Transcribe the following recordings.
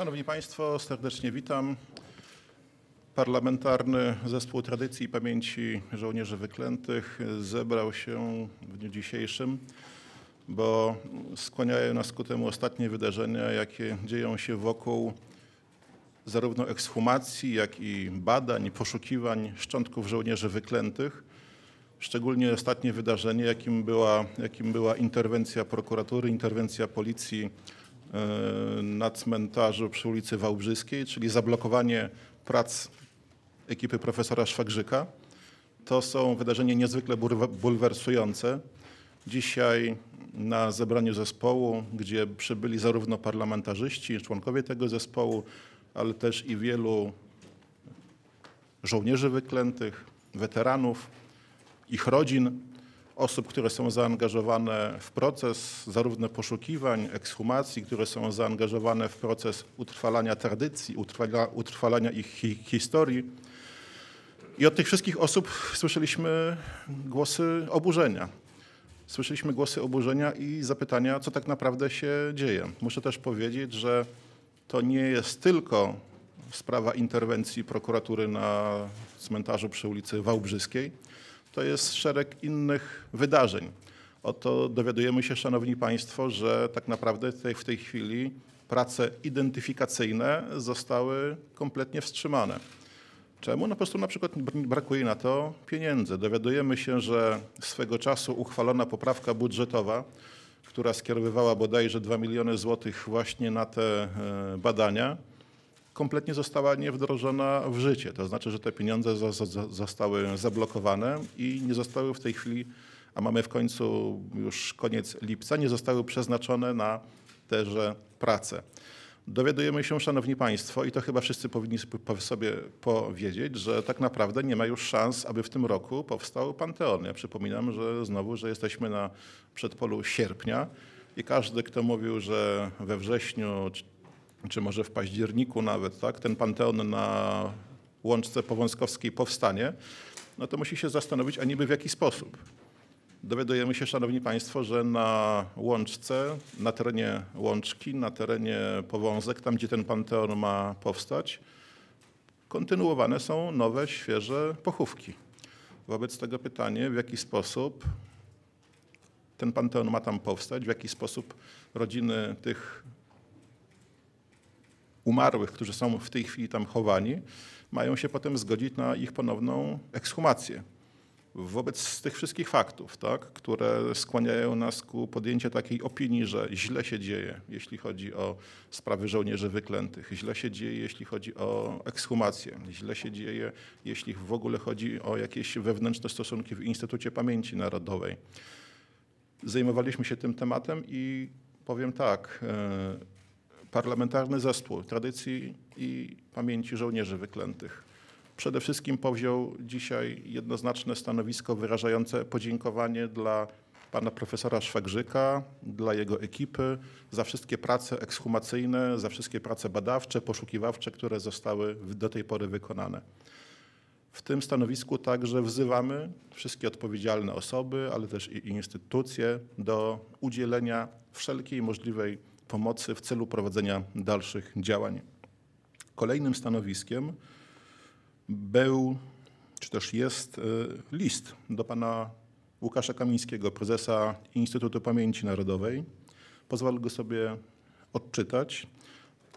Szanowni Państwo, serdecznie witam. Parlamentarny Zespół Tradycji i Pamięci Żołnierzy Wyklętych zebrał się w dniu dzisiejszym, bo skłaniają nas ku temu ostatnie wydarzenia, jakie dzieją się wokół zarówno ekshumacji, jak i badań, poszukiwań szczątków żołnierzy wyklętych. Szczególnie ostatnie wydarzenie, jakim była, jakim była interwencja prokuratury, interwencja policji na cmentarzu przy ulicy Wałbrzyskiej, czyli zablokowanie prac ekipy profesora Szwagrzyka. To są wydarzenia niezwykle bulwersujące. Dzisiaj na zebraniu zespołu, gdzie przybyli zarówno parlamentarzyści, członkowie tego zespołu, ale też i wielu żołnierzy wyklętych, weteranów, ich rodzin, osób, które są zaangażowane w proces zarówno poszukiwań, ekshumacji, które są zaangażowane w proces utrwalania tradycji, utrwala, utrwalania ich hi historii. I od tych wszystkich osób słyszeliśmy głosy oburzenia. Słyszeliśmy głosy oburzenia i zapytania, co tak naprawdę się dzieje. Muszę też powiedzieć, że to nie jest tylko sprawa interwencji prokuratury na cmentarzu przy ulicy Wałbrzyskiej. To jest szereg innych wydarzeń. Oto dowiadujemy się, Szanowni Państwo, że tak naprawdę tutaj w tej chwili prace identyfikacyjne zostały kompletnie wstrzymane. Czemu? No po prostu na przykład brakuje na to pieniędzy. Dowiadujemy się, że swego czasu uchwalona poprawka budżetowa, która skierowywała bodajże 2 miliony złotych właśnie na te e, badania, kompletnie została nie wdrożona w życie. To znaczy, że te pieniądze zostały zablokowane i nie zostały w tej chwili, a mamy w końcu już koniec lipca, nie zostały przeznaczone na teże prace. Dowiadujemy się, Szanowni Państwo, i to chyba wszyscy powinni sobie powiedzieć, że tak naprawdę nie ma już szans, aby w tym roku powstał Panteon. Ja przypominam, że znowu, że jesteśmy na przedpolu sierpnia i każdy, kto mówił, że we wrześniu czy może w październiku nawet, tak, ten Panteon na Łączce Powązkowskiej powstanie, no to musi się zastanowić, a niby w jaki sposób. Dowiadujemy się, Szanowni Państwo, że na Łączce, na terenie Łączki, na terenie Powązek, tam gdzie ten Panteon ma powstać, kontynuowane są nowe, świeże pochówki. Wobec tego pytanie, w jaki sposób ten Panteon ma tam powstać, w jaki sposób rodziny tych umarłych, którzy są w tej chwili tam chowani, mają się potem zgodzić na ich ponowną ekshumację. Wobec tych wszystkich faktów, tak, które skłaniają nas ku podjęciu takiej opinii, że źle się dzieje, jeśli chodzi o sprawy żołnierzy wyklętych, źle się dzieje, jeśli chodzi o ekshumację, źle się dzieje, jeśli w ogóle chodzi o jakieś wewnętrzne stosunki w Instytucie Pamięci Narodowej. Zajmowaliśmy się tym tematem i powiem tak, e, Parlamentarny Zespół Tradycji i Pamięci Żołnierzy Wyklętych przede wszystkim powziął dzisiaj jednoznaczne stanowisko wyrażające podziękowanie dla pana profesora Szwagrzyka, dla jego ekipy za wszystkie prace ekshumacyjne, za wszystkie prace badawcze, poszukiwawcze, które zostały do tej pory wykonane. W tym stanowisku także wzywamy wszystkie odpowiedzialne osoby, ale też i instytucje do udzielenia wszelkiej możliwej pomocy w celu prowadzenia dalszych działań. Kolejnym stanowiskiem był, czy też jest e, list do pana Łukasza Kamińskiego, prezesa Instytutu Pamięci Narodowej. Pozwolę go sobie odczytać.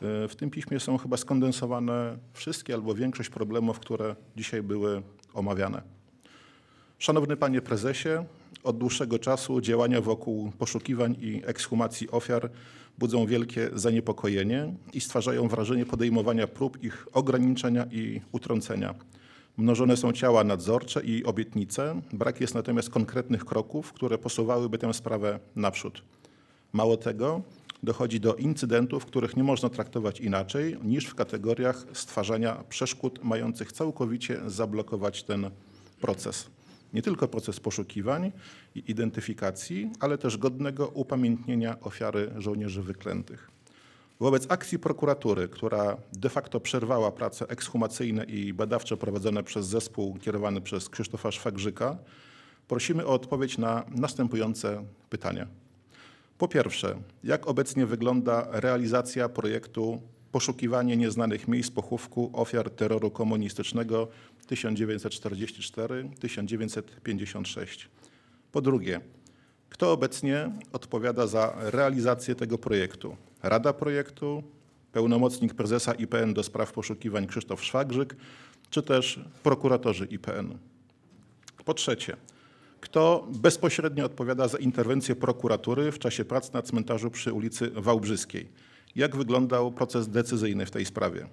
E, w tym piśmie są chyba skondensowane wszystkie albo większość problemów, które dzisiaj były omawiane. Szanowny panie prezesie, od dłuższego czasu działania wokół poszukiwań i ekshumacji ofiar budzą wielkie zaniepokojenie i stwarzają wrażenie podejmowania prób ich ograniczenia i utrącenia. Mnożone są ciała nadzorcze i obietnice, brak jest natomiast konkretnych kroków, które posuwałyby tę sprawę naprzód. Mało tego, dochodzi do incydentów, których nie można traktować inaczej niż w kategoriach stwarzania przeszkód mających całkowicie zablokować ten proces nie tylko proces poszukiwań i identyfikacji, ale też godnego upamiętnienia ofiary żołnierzy wyklętych. Wobec akcji prokuratury, która de facto przerwała prace ekshumacyjne i badawcze prowadzone przez zespół kierowany przez Krzysztofa Szwagrzyka, prosimy o odpowiedź na następujące pytania. Po pierwsze, jak obecnie wygląda realizacja projektu poszukiwanie nieznanych miejsc pochówku ofiar terroru komunistycznego 1944-1956. Po drugie, kto obecnie odpowiada za realizację tego projektu? Rada projektu, pełnomocnik prezesa IPN do spraw poszukiwań Krzysztof Szwagrzyk, czy też prokuratorzy IPN. Po trzecie, kto bezpośrednio odpowiada za interwencję prokuratury w czasie prac na cmentarzu przy ulicy Wałbrzyskiej? Jak wyglądał proces decyzyjny w tej sprawie?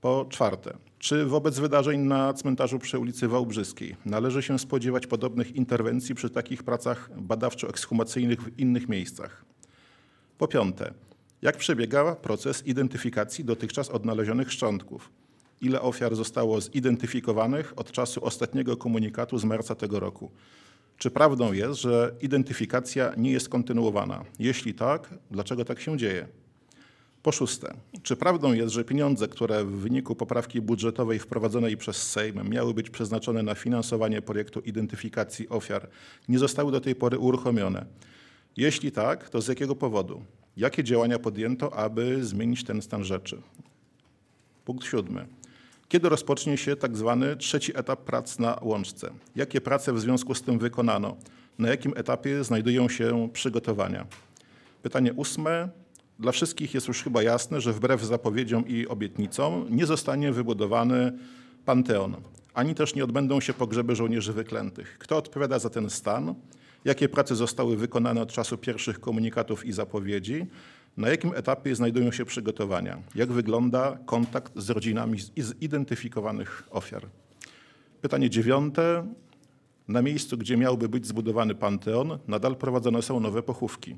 Po czwarte, czy wobec wydarzeń na cmentarzu przy ulicy Wałbrzyskiej należy się spodziewać podobnych interwencji przy takich pracach badawczo-ekshumacyjnych w innych miejscach? Po piąte, jak przebiega proces identyfikacji dotychczas odnalezionych szczątków? Ile ofiar zostało zidentyfikowanych od czasu ostatniego komunikatu z marca tego roku? Czy prawdą jest, że identyfikacja nie jest kontynuowana? Jeśli tak, dlaczego tak się dzieje? Po szóste, czy prawdą jest, że pieniądze, które w wyniku poprawki budżetowej wprowadzonej przez Sejm miały być przeznaczone na finansowanie projektu identyfikacji ofiar, nie zostały do tej pory uruchomione? Jeśli tak, to z jakiego powodu? Jakie działania podjęto, aby zmienić ten stan rzeczy? Punkt siódmy. Kiedy rozpocznie się tak zwany trzeci etap prac na łączce? Jakie prace w związku z tym wykonano? Na jakim etapie znajdują się przygotowania? Pytanie ósme. Dla wszystkich jest już chyba jasne, że wbrew zapowiedziom i obietnicom nie zostanie wybudowany panteon, ani też nie odbędą się pogrzeby żołnierzy wyklętych. Kto odpowiada za ten stan? Jakie prace zostały wykonane od czasu pierwszych komunikatów i zapowiedzi? Na jakim etapie znajdują się przygotowania? Jak wygląda kontakt z rodzinami zidentyfikowanych ofiar? Pytanie dziewiąte. Na miejscu, gdzie miałby być zbudowany panteon, nadal prowadzone są nowe pochówki.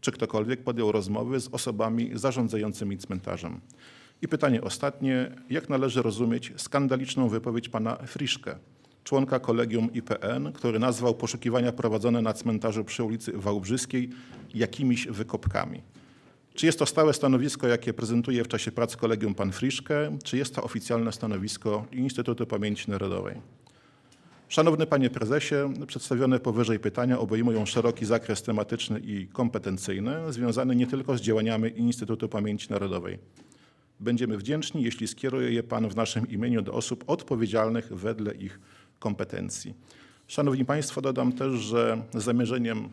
Czy ktokolwiek podjął rozmowy z osobami zarządzającymi cmentarzem? I pytanie ostatnie. Jak należy rozumieć skandaliczną wypowiedź pana Friszke, członka kolegium IPN, który nazwał poszukiwania prowadzone na cmentarzu przy ulicy Wałbrzyskiej jakimiś wykopkami? Czy jest to stałe stanowisko, jakie prezentuje w czasie prac kolegium pan Friszke, czy jest to oficjalne stanowisko Instytutu Pamięci Narodowej? Szanowny Panie Prezesie, przedstawione powyżej pytania obejmują szeroki zakres tematyczny i kompetencyjny, związany nie tylko z działaniami Instytutu Pamięci Narodowej. Będziemy wdzięczni, jeśli skieruje je Pan w naszym imieniu do osób odpowiedzialnych wedle ich kompetencji. Szanowni Państwo, dodam też, że zamierzeniem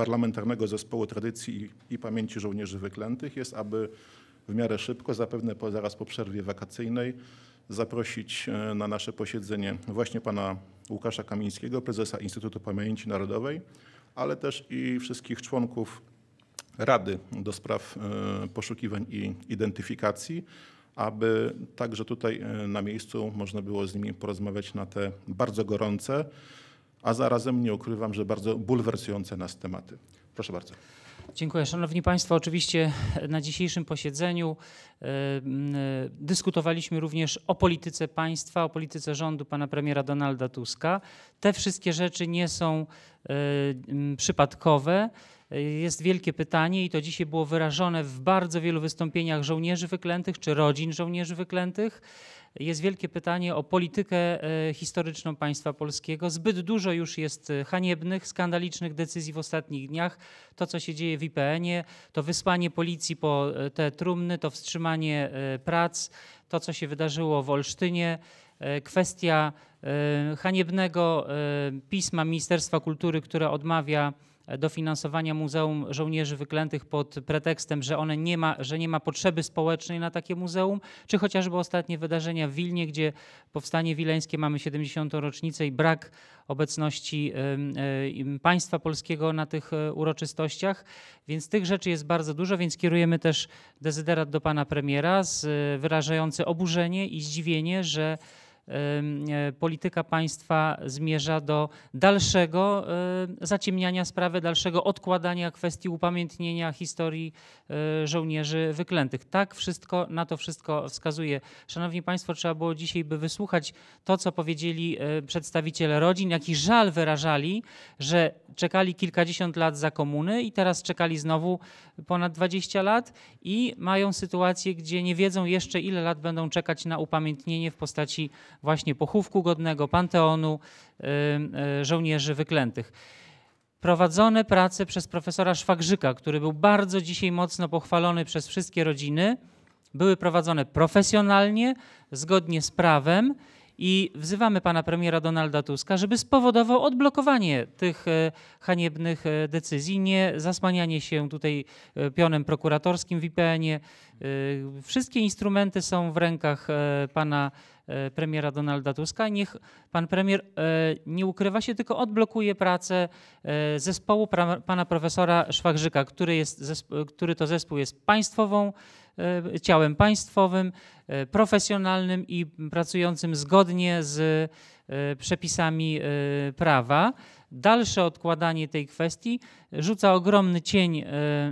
Parlamentarnego Zespołu Tradycji i Pamięci Żołnierzy Wyklętych jest, aby w miarę szybko, zapewne po, zaraz po przerwie wakacyjnej, zaprosić e, na nasze posiedzenie właśnie pana Łukasza Kamińskiego, prezesa Instytutu Pamięci Narodowej, ale też i wszystkich członków Rady do spraw e, poszukiwań i identyfikacji, aby także tutaj e, na miejscu można było z nimi porozmawiać na te bardzo gorące, a zarazem nie ukrywam, że bardzo bulwersujące nas tematy. Proszę bardzo. Dziękuję. Szanowni Państwo, oczywiście na dzisiejszym posiedzeniu y, dyskutowaliśmy również o polityce państwa, o polityce rządu pana premiera Donalda Tuska. Te wszystkie rzeczy nie są y, przypadkowe. Jest wielkie pytanie i to dzisiaj było wyrażone w bardzo wielu wystąpieniach żołnierzy wyklętych czy rodzin żołnierzy wyklętych jest wielkie pytanie o politykę e, historyczną państwa polskiego. Zbyt dużo już jest e, haniebnych, skandalicznych decyzji w ostatnich dniach. To, co się dzieje w IPN-ie, to wysłanie policji po e, te trumny, to wstrzymanie prac, to, co się wydarzyło w Olsztynie, kwestia haniebnego pisma Ministerstwa Kultury, które odmawia dofinansowania Muzeum Żołnierzy Wyklętych pod pretekstem, że, one nie ma, że nie ma potrzeby społecznej na takie muzeum, czy chociażby ostatnie wydarzenia w Wilnie, gdzie powstanie wileńskie mamy 70. rocznicę i brak obecności państwa polskiego na tych e, uroczystościach. Więc tych rzeczy jest bardzo dużo, więc kierujemy też dezyderat do pana premiera z, e, wyrażający oburzenie i zdziwienie, że polityka państwa zmierza do dalszego zaciemniania sprawy, dalszego odkładania kwestii upamiętnienia historii e, żołnierzy wyklętych. Tak wszystko, na to wszystko wskazuje. Szanowni Państwo, trzeba było dzisiaj by wysłuchać to, co powiedzieli e, przedstawiciele rodzin, jaki żal wyrażali, że czekali kilkadziesiąt lat za komuny i teraz czekali znowu ponad 20 lat i mają sytuację, gdzie nie wiedzą jeszcze ile lat będą czekać na upamiętnienie w postaci właśnie pochówku godnego, panteonu żołnierzy wyklętych. Prowadzone prace przez profesora Szwagrzyka, który był bardzo dzisiaj mocno pochwalony przez wszystkie rodziny, były prowadzone profesjonalnie, zgodnie z prawem i wzywamy pana premiera Donalda Tuska, żeby spowodował odblokowanie tych e, haniebnych e, decyzji, nie zasłanianie się tutaj e, pionem prokuratorskim w IPN-ie. Wszystkie instrumenty są w rękach pana premiera Donalda Tuska. Niech pan premier nie ukrywa się, tylko odblokuje pracę zespołu pana profesora Szwagrzyka, który, jest, który to zespół jest państwową E, ciałem państwowym, e, profesjonalnym i pracującym zgodnie z e, przepisami prawa. Dalsze odkładanie tej kwestii rzuca ogromny cień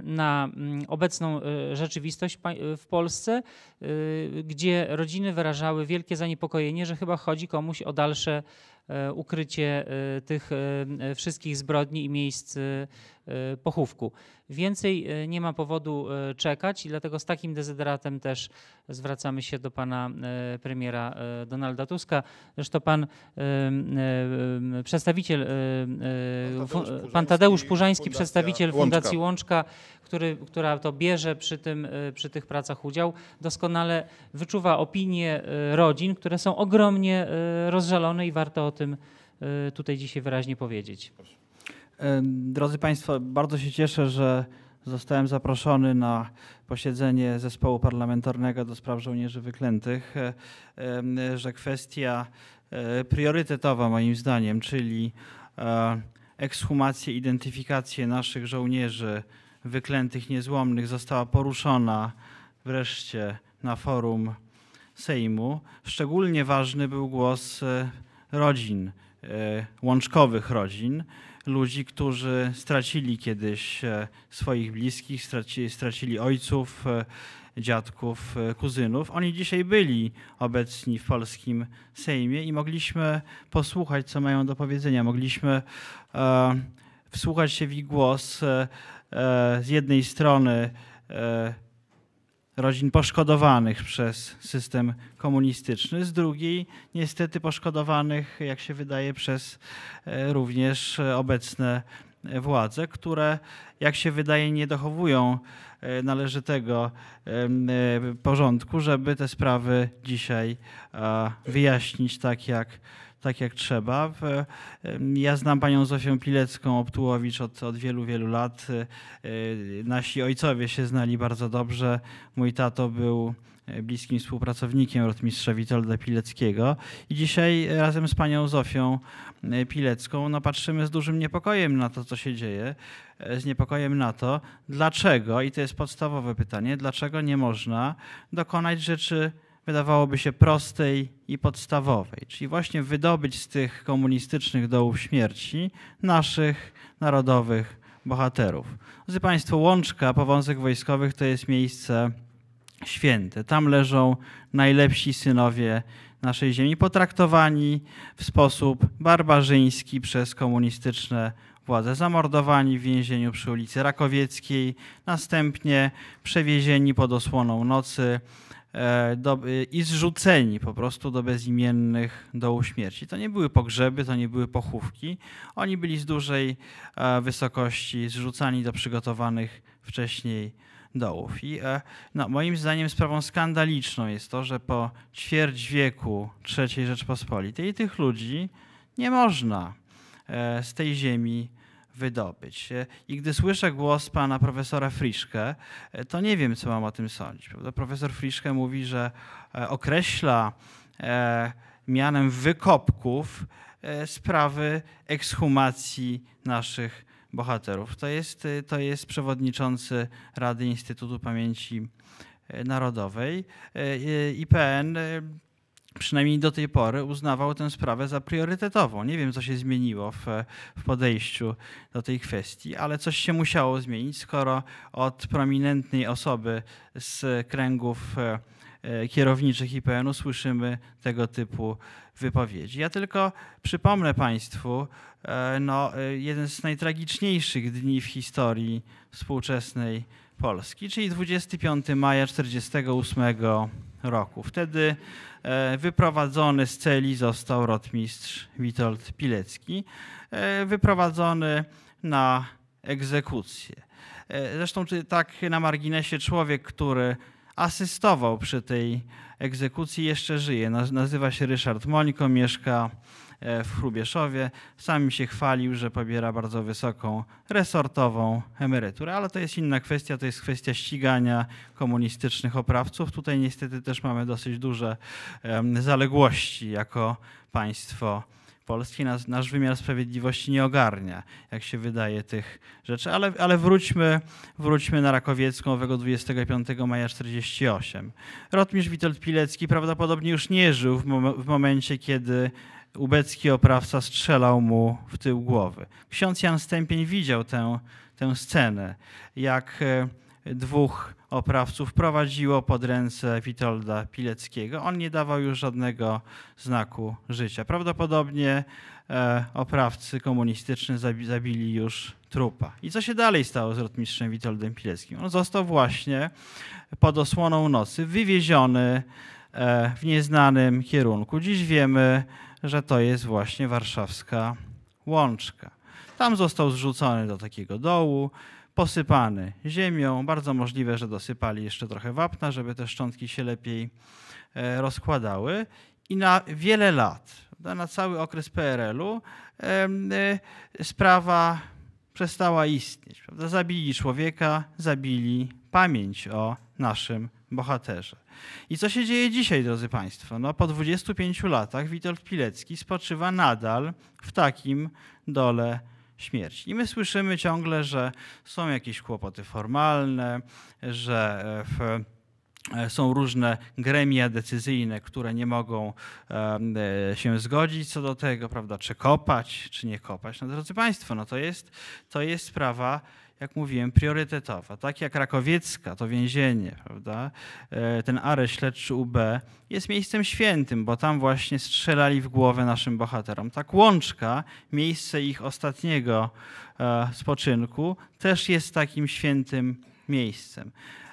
na mm, obecną rzeczywistość w Polsce, gdzie rodziny wyrażały wielkie zaniepokojenie, że chyba chodzi komuś o dalsze ukrycie tych wszystkich zbrodni i miejsc pochówku. Więcej e, nie ma powodu e, czekać i dlatego z takim dezyderatem też zwracamy się do pana e, premiera Donalda Tuska. Zresztą pan przedstawiciel, pan Tadeusz Purzański, przedstawiciel Fundacji Łączka, który, która to bierze przy, tym, przy tych pracach udział, doskonale wyczuwa opinie rodzin, które są ogromnie rozżalone i warto o tym tutaj dzisiaj wyraźnie powiedzieć. Drodzy Państwo, bardzo się cieszę, że zostałem zaproszony na posiedzenie zespołu parlamentarnego do spraw żołnierzy wyklętych, że kwestia e, priorytetowa moim zdaniem, czyli e, ekshumację, identyfikację naszych żołnierzy wyklętych, niezłomnych została poruszona wreszcie na forum Sejmu. Szczególnie ważny był głos e, rodzin, łączkowych rodzin, ludzi, którzy stracili kiedyś e, swoich bliskich, stracili, stracili ojców, e, dziadków, e, kuzynów. Oni dzisiaj byli obecni w polskim Sejmie i mogliśmy posłuchać, co mają do powiedzenia. Mogliśmy e, wsłuchać się w ich głos. E, z jednej strony e, rodzin poszkodowanych przez system komunistyczny, z drugiej niestety poszkodowanych, jak się wydaje, przez e, również obecne władze, które, jak się wydaje, nie dochowują należytego porządku, żeby te sprawy dzisiaj wyjaśnić tak, jak tak jak trzeba. Ja znam panią Zofię Pilecką-Optułowicz od, od wielu, wielu lat. E, nasi ojcowie się znali bardzo dobrze. Mój tato był e, bliskim współpracownikiem rotmistrza Witolda Pileckiego. I dzisiaj razem z panią Zofią e, Pilecką no, patrzymy z dużym niepokojem na to, co się dzieje, z niepokojem na to, dlaczego, i to jest podstawowe pytanie, dlaczego nie można dokonać rzeczy wydawałoby się prostej i podstawowej, czyli właśnie wydobyć z tych komunistycznych dołów śmierci naszych narodowych bohaterów. Drodzy Państwo, Łączka Powązek Wojskowych to jest miejsce święte. Tam leżą najlepsi synowie naszej ziemi, potraktowani w sposób barbarzyński przez komunistyczne władze, zamordowani w więzieniu przy ulicy Rakowieckiej, następnie przewiezieni pod osłoną nocy do, i zrzuceni po prostu do bezimiennych dołów śmierci. To nie były pogrzeby, to nie były pochówki. Oni byli z dużej e, wysokości zrzucani do przygotowanych wcześniej dołów. I e, no, moim zdaniem sprawą skandaliczną jest to, że po ćwierć wieku III Rzeczpospolitej tych ludzi nie można z tej ziemi wydobyć. I gdy słyszę głos pana profesora Friszke, to nie wiem, co mam o tym sądzić. Prawda? Profesor Friszke mówi, że e, określa e, mianem wykopków e, sprawy ekshumacji naszych bohaterów. To jest, to jest przewodniczący Rady Instytutu Pamięci Narodowej. IPN przynajmniej do tej pory uznawał tę sprawę za priorytetową. Nie wiem, co się zmieniło w, w, podejściu do tej kwestii, ale coś się musiało zmienić, skoro od prominentnej osoby z kręgów e, kierowniczych IPN-u słyszymy tego typu wypowiedzi. Ja tylko przypomnę Państwu e, no, e, jeden z najtragiczniejszych dni w historii współczesnej Polski, czyli 25 maja 1948 roku. Wtedy E, wyprowadzony z celi został rotmistrz Witold Pilecki, e, wyprowadzony na egzekucję. E, zresztą tak na marginesie człowiek, który asystował przy tej egzekucji, jeszcze żyje. Nazywa się Ryszard Mońko, mieszka w Chrubieszowie. Sam się chwalił, że pobiera bardzo wysoką resortową emeryturę, ale to jest inna kwestia, to jest kwestia ścigania komunistycznych oprawców. Tutaj niestety też mamy dosyć duże zaległości jako państwo Polski nasz, nasz wymiar sprawiedliwości nie ogarnia, jak się wydaje, tych rzeczy. Ale, ale wróćmy, wróćmy na Rakowiecką owego 25 maja 48. Rotmistrz Witold Pilecki prawdopodobnie już nie żył w, mom w momencie, kiedy ubecki oprawca strzelał mu w tył głowy. Ksiądz Jan Stępień widział tę, tę scenę, jak e, dwóch oprawców prowadziło pod ręce Witolda Pileckiego. On nie dawał już żadnego znaku życia. Prawdopodobnie e, oprawcy komunistyczni zabili już trupa. I co się dalej stało z rotmistrzem Witoldem Pileckim? On został właśnie pod osłoną nocy wywieziony e, w nieznanym kierunku. Dziś wiemy, że to jest właśnie warszawska łączka. Tam został zrzucony do takiego dołu, posypany ziemią. Bardzo możliwe, że dosypali jeszcze trochę wapna, żeby te szczątki się lepiej e, rozkładały. I na wiele lat, na cały okres PRL-u, e, sprawa przestała istnieć. Prawda? Zabili człowieka, zabili pamięć o naszym bohaterze. I co się dzieje dzisiaj, drodzy Państwo? No, po 25 latach Witold Pilecki spoczywa nadal w takim dole śmierci. I my słyszymy ciągle, że są jakieś kłopoty formalne, że e, w e, są różne gremia decyzyjne, które nie mogą e, się zgodzić co do tego, prawda, czy kopać, czy nie kopać. No drodzy Państwo, no to jest, to jest sprawa jak mówiłem, priorytetowa. Tak jak Rakowiecka, to więzienie, prawda? E, ten areszt śledczy UB jest miejscem świętym, bo tam właśnie strzelali w głowę naszym bohaterom. Tak Łączka, miejsce ich ostatniego e, spoczynku, też jest takim świętym miejscem.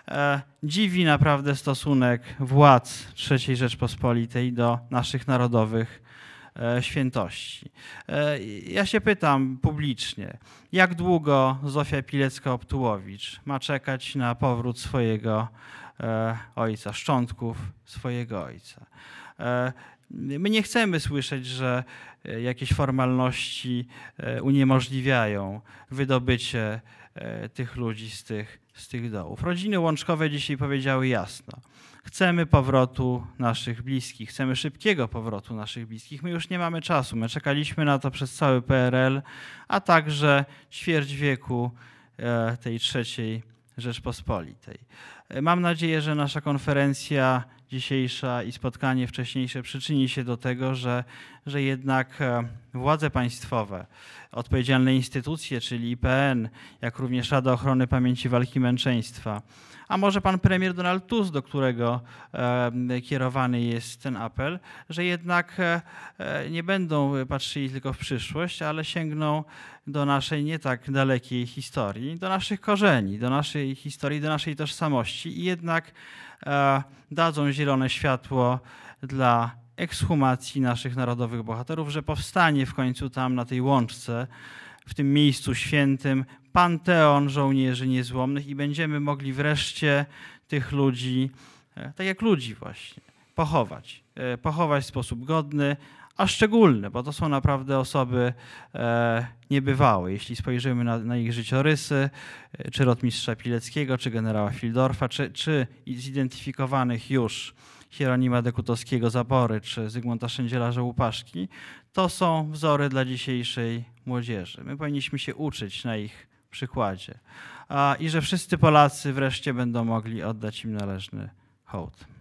E, dziwi naprawdę stosunek władz III Rzeczpospolitej do naszych narodowych świętości. E, ja się pytam publicznie, jak długo Zofia Pilecka-Optułowicz ma czekać na powrót swojego e, ojca, szczątków swojego ojca. My nie chcemy słyszeć, że jakieś formalności uniemożliwiają wydobycie tych ludzi z tych, z tych dołów. Rodziny łączkowe dzisiaj powiedziały jasno – Chcemy powrotu naszych bliskich, chcemy szybkiego powrotu naszych bliskich. My już nie mamy czasu. My czekaliśmy na to przez cały PRL, a także ćwierć wieku e, tej trzeciej Rzeczpospolitej. E, mam nadzieję, że nasza konferencja dzisiejsza i spotkanie wcześniejsze przyczyni się do tego, że, że jednak e, władze państwowe, odpowiedzialne instytucje, czyli IPN, jak również Rada Ochrony Pamięci Walki Męczeństwa, a może pan premier Donald Tusk, do którego e, kierowany jest ten apel, że jednak e, nie będą patrzyli tylko w przyszłość, ale sięgną do naszej nie tak dalekiej historii, do naszych korzeni, do naszej historii, do naszej tożsamości i jednak dadzą zielone światło dla ekshumacji naszych narodowych bohaterów, że powstanie w końcu tam na tej łączce, w tym miejscu świętym, panteon żołnierzy niezłomnych i będziemy mogli wreszcie tych ludzi, e, tak jak ludzi właśnie, pochować. E, pochować w sposób godny, a szczególny, bo to są naprawdę osoby e, niebywałe. Jeśli spojrzymy na, na, ich życiorysy, czy rotmistrza Pileckiego, czy generała Fildorfa, czy, czy zidentyfikowanych już Hieronima Dekutowskiego Zabory, czy Zygmunta Szędzielarza Łupaszki, to są wzory dla dzisiejszej młodzieży. My powinniśmy się uczyć na ich przykładzie. A, I że wszyscy Polacy wreszcie będą mogli oddać im należny hołd.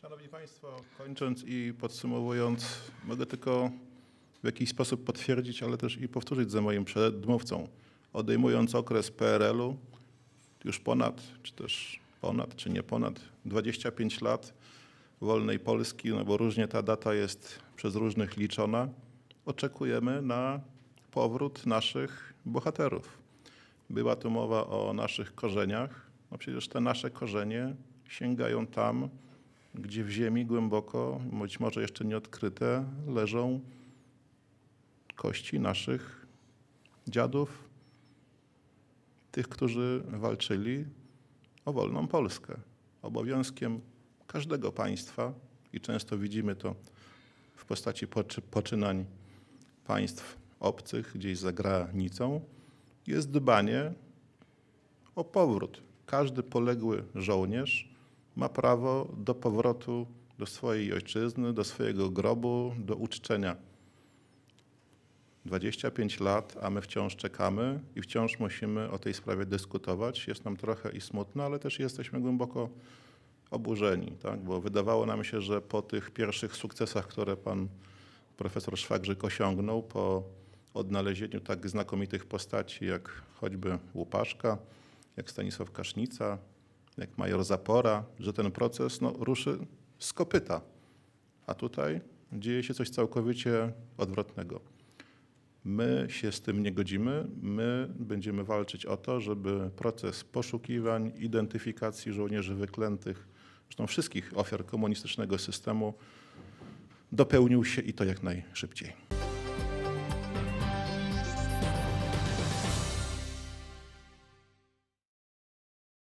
Szanowni Państwo, kończąc i podsumowując, mogę tylko w jakiś sposób potwierdzić, ale też i powtórzyć za moim przedmówcą. Odejmując okres PRL-u, już ponad, czy też ponad, czy nie ponad 25 lat wolnej Polski, no bo różnie ta data jest przez różnych liczona, oczekujemy na powrót naszych bohaterów. Była tu mowa o naszych korzeniach. No przecież te nasze korzenie sięgają tam, gdzie w ziemi głęboko, być może jeszcze nieodkryte, leżą kości naszych dziadów, tych, którzy walczyli o wolną Polskę. obowiązkiem każdego państwa i często widzimy to w postaci poczy, poczynań państw obcych gdzieś za granicą, jest dbanie o powrót. Każdy poległy żołnierz ma prawo do powrotu do swojej ojczyzny, do swojego grobu, do uczczenia. 25 lat, a my wciąż czekamy i wciąż musimy o tej sprawie dyskutować. Jest nam trochę i smutno, ale też jesteśmy głęboko oburzeni, tak? bo wydawało nam się, że po tych pierwszych sukcesach, które pan profesor Szwagrzyk osiągnął, po odnalezieniu tak znakomitych postaci jak choćby Łupaszka, jak Stanisław Kasznica, jak major Zapora, że ten proces no, ruszy z kopyta. A tutaj dzieje się coś całkowicie odwrotnego. My się z tym nie godzimy. My będziemy walczyć o to, żeby proces poszukiwań, identyfikacji żołnierzy wyklętych, zresztą wszystkich ofiar komunistycznego systemu, dopełnił się i to jak najszybciej.